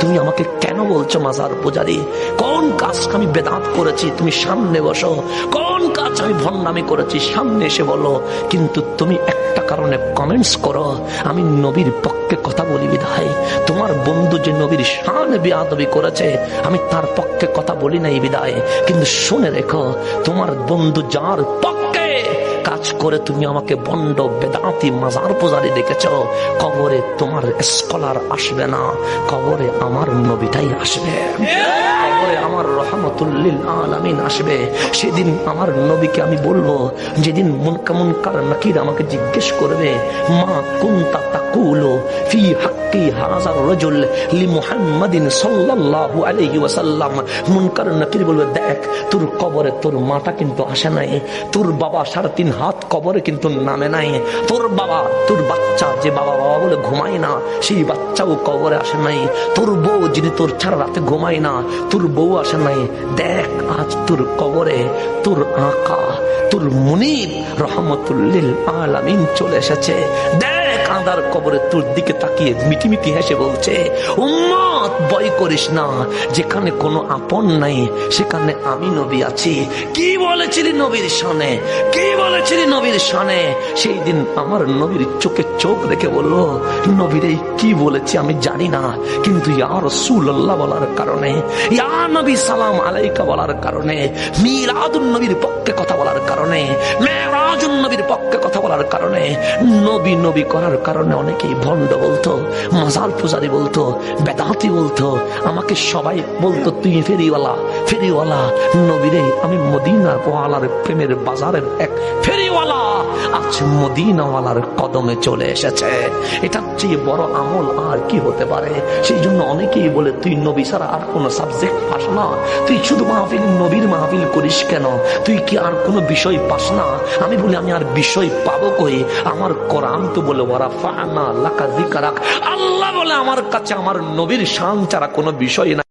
তুমি আমাকে কেন বলছো, মাজার পূজারি? কোন কাজ আমি বেদাত করেছি, তুমি সামনে বসো। কোন কাজ আমি ভণ্ডামি করেছি, সামনে এসে বলো। কিন্তু তুমি একটা কারণে কমেন্টস করো, আমি নবীর পক্ষে কথা বলি বিধায়। তোমার বন্ধু যে নবীর শান বিয়াদবি করেছে, আমি তার পক্ষে কথা বলি নাই বিদায় কিন্তু শুনে রেখো, তোমার বন্ধু যার পক্ষে কাজ করে তুমি আমাকে বন্ড বেদাতি মাজার পূজারি দেখেছ। কবরে তোমার স্কলার আসবে না। কবরে আমার নবীটাই আসবে। কবরে আমার রহমতুল্লিল আলামিন আসবে। সেদিন আমার নবীকে আমি বলব, যেদিন মুনকা কার নাকির আমাকে জিজ্ঞেস করবে, মা কুন্তা তোর তোর না তোর রাতে ঘুমায় না, তোর বউ আসে নাই, দেখ আজ তোর কবরে তোর আঁকা, তোর মুনির রহমতুল্লিল আলামিন চলে এসেছে, দেখ আদার কবরে তোর দিকে তাকিয়ে মিটি মিটি হেসে বলছে, উম্মত, ভয় করিস না। যেখানে কোনো আপন নাই, সেখানে আমি নবী আছি। কি বলেছিলি নবীর শানে কি বলেছিলি নবীর শানে সেই দিন আমার নবীর চোখে চোখ রেখে বলল, নবীর এই কি বলেছি আমি জানি না। কিন্তু ইয়া রসুল্লাহ বলার কারণে, ইয়া নবী সালাম আলাইকা বলার কারণে, মিলাদুন নবীর পক্ষে কথা বলার কারণে মেরাজুন নবীর পক্ষে বলার কারণে, নবী নবী করার কারণে অনেকেই ভণ্ড বলতো মাজার পূজারি বলতো, বেদাতি বলতো, আমাকে সবাই বলতো তুই ফেরিওয়ালা ফেরিওয়ালা, নবীরে, আমি মদিনার ওয়ালার প্রেমের বাজারের এক ফেরিওয়ালা, আজ মদিনাওয়ালার কদমে চলে এসেছে। এটার চেয়ে বড় আমল আর কি হতে পারে? সেই জন্য অনেকেই বলে, তুই নবী ছাড়া আর কোনো সাবজেক্ট পাস না। তুই শুধু মাহফিল, নবীর মাহফিল করিস কেন? তুই কি আর কোনো বিষয় পাস না? আমি বলি, আমি আর বিষয় পাবো কই? আমার কোরআন তো বলে আল্লাহ বলে, আমার কাছে আমার নবীর শান ছাড়া কোনো বিষয় না।